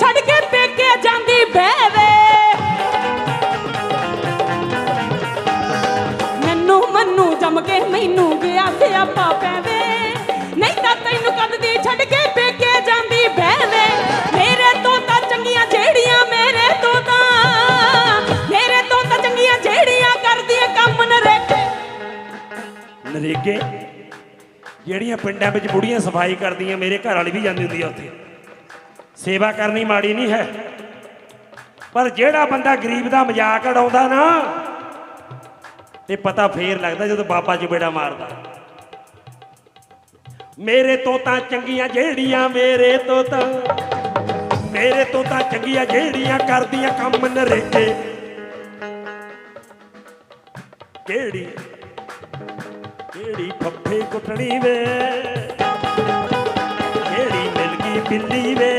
ਛੱਡ ਕੇ ਪੇਕੇ ਜਾਂਦੀ ਬਹਿਵੇ ਮੈਨੂੰ ਮੰਨੂ ਜੰਮ ਕੇ ਮੈਨੂੰ ਗਿਆ ਸਿਆਪਾ ਪੈਵੇ ਨਹੀਂ ਤਾਂ ਤੈਨੂੰ ਕਦ ਛੱਡ ਕੇ ਪੇਕੇ ਜਾਂਦੀ ਬਹਿਵੇ ਮੇਰੇ ਤੋਂ ਤਾਂ ਚੰਗੀਆਂ ਜਿਹੜੀਆਂ ਮੇਰੇ ਤੋਂ ਤਾਂ। ਮੇਰੇ ਤੋਂ ਤਾਂ ਚੰਗੀਆਂ ਜਿਹੜੀਆਂ ਕਰਦੀਆਂ ਕੰਮ ਨਰੇਕੇ ਨਰੇਗੇ? ਜਿਹੜੀਆਂ ਪਿੰਡਾਂ ਵਿੱਚ ਬੁੜੀਆਂ ਸਫ਼ਾਈ ਕਰਦੀਆਂ, ਮੇਰੇ ਘਰ ਵਾਲੀ ਵੀ ਜਾਂਦੀ ਹੁੰਦੀ ਆ ਉੱਥੇ। ਸੇਵਾ ਕਰਨੀ ਮਾੜੀ ਨਹੀਂ ਹੈ। ਪਰ ਜਿਹੜਾ ਬੰਦਾ ਗਰੀਬ ਦਾ ਮਜ਼ਾਕ ਉਡਾਉਂਦਾ ਨਾ, ਤੇ ਪਤਾ ਫੇਰ ਲੱਗਦਾ ਜਦੋਂ ਬਾਬਾ ਚਪੇੜਾ ਮਾਰਦਾ। ਮੇਰੇ ਤੋਂ ਤਾਂ ਚੰਗੀਆਂ ਜਿਹੜੀਆਂ, ਮੇਰੇ ਤੋਂ ਤਾਂ ਮੇਰੇ ਤੋਂ ਤਾਂ ਚੰਗੀਆਂ ਜਿਹੜੀਆਂ ਕਰਦੀਆਂ ਕੰਮ ਨਰੇਗੇ। ਕਿਹੜੀ ਕਿਹੜੀ ਫੱਫੇ ਕੁੱਟਣੀ ਵੇ? ਕਿਹੜੀ ਮਿਲ ਗਈ ਬਿੱਲੀ ਵੇ?